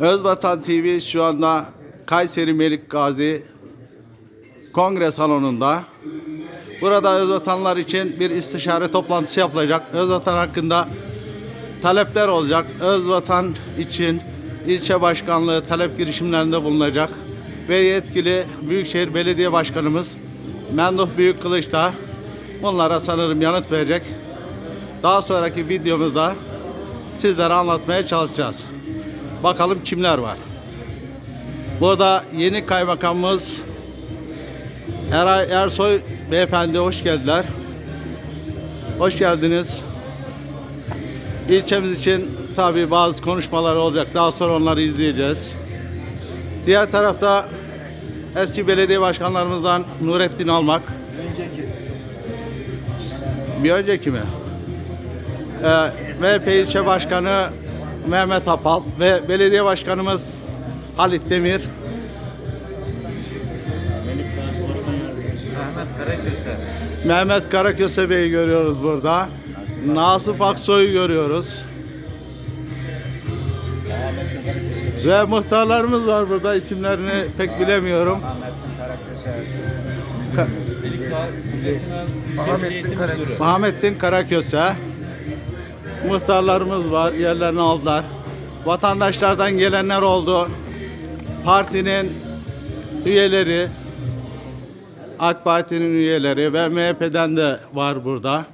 Özvatan TV şu anda Kayseri Melik Gazi Kongre Salonu'nda. Burada Özvatanlar için bir istişare toplantısı yapılacak. Özvatan hakkında talepler olacak. Özvatan için ilçe başkanlığı talep girişimlerinde bulunacak. Ve yetkili Büyükşehir Belediye Başkanımız Menduh Büyükkılıç da bunlara sanırım yanıt verecek. Daha sonraki videomuzda sizlere anlatmaya çalışacağız. Bakalım kimler var. Burada yeni kaymakamımız Eray Ersoy beyefendi hoş geldiler. Hoş geldiniz. İlçemiz için tabi bazı konuşmalar olacak. Daha sonra onları izleyeceğiz. Diğer tarafta eski belediye başkanlarımızdan Nurettin Almak. Önceki. Bir önceki mi? Ee, MHP ilçe başkanı Mehmet Apal ve belediye başkanımız Halit Demir. Ahmet Karaköse. Mehmet Karaköse Bey'i görüyoruz burada. Nasif Aksoy'u görüyoruz. Ve muhtarlarımız var burada. isimlerini pek bilemiyorum. Ka- Ahmettin Karaköse. Muhammettin Karaköse. Muhtarlarımız var. Yerlerini aldılar. Vatandaşlardan gelenler oldu. Partinin üyeleri, AK Parti'nin üyeleri ve MHP'den de var burada.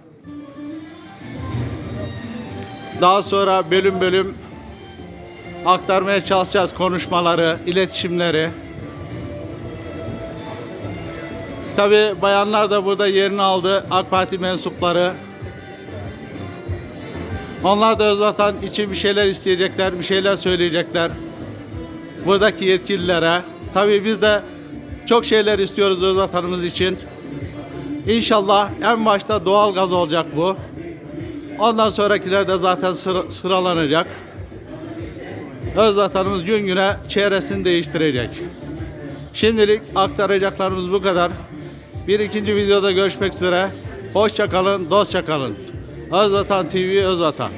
Daha sonra bölüm bölüm aktarmaya çalışacağız konuşmaları, iletişimleri. Tabi bayanlar da burada yerini aldı. AK Parti mensupları. Onlar da Özvatan için bir şeyler isteyecekler, bir şeyler söyleyecekler. Buradaki yetkililere. Tabi biz de çok şeyler istiyoruz Özvatanımız için. İnşallah en başta doğal gaz olacak bu. Ondan sonrakiler de zaten sıra- sıralanacak. Özvatanımız gün güne çehresini değiştirecek. Şimdilik aktaracaklarımız bu kadar. Bir ikinci videoda görüşmek üzere. Hoşça kalın, dostça kalın. Özvatan TV Özvatan.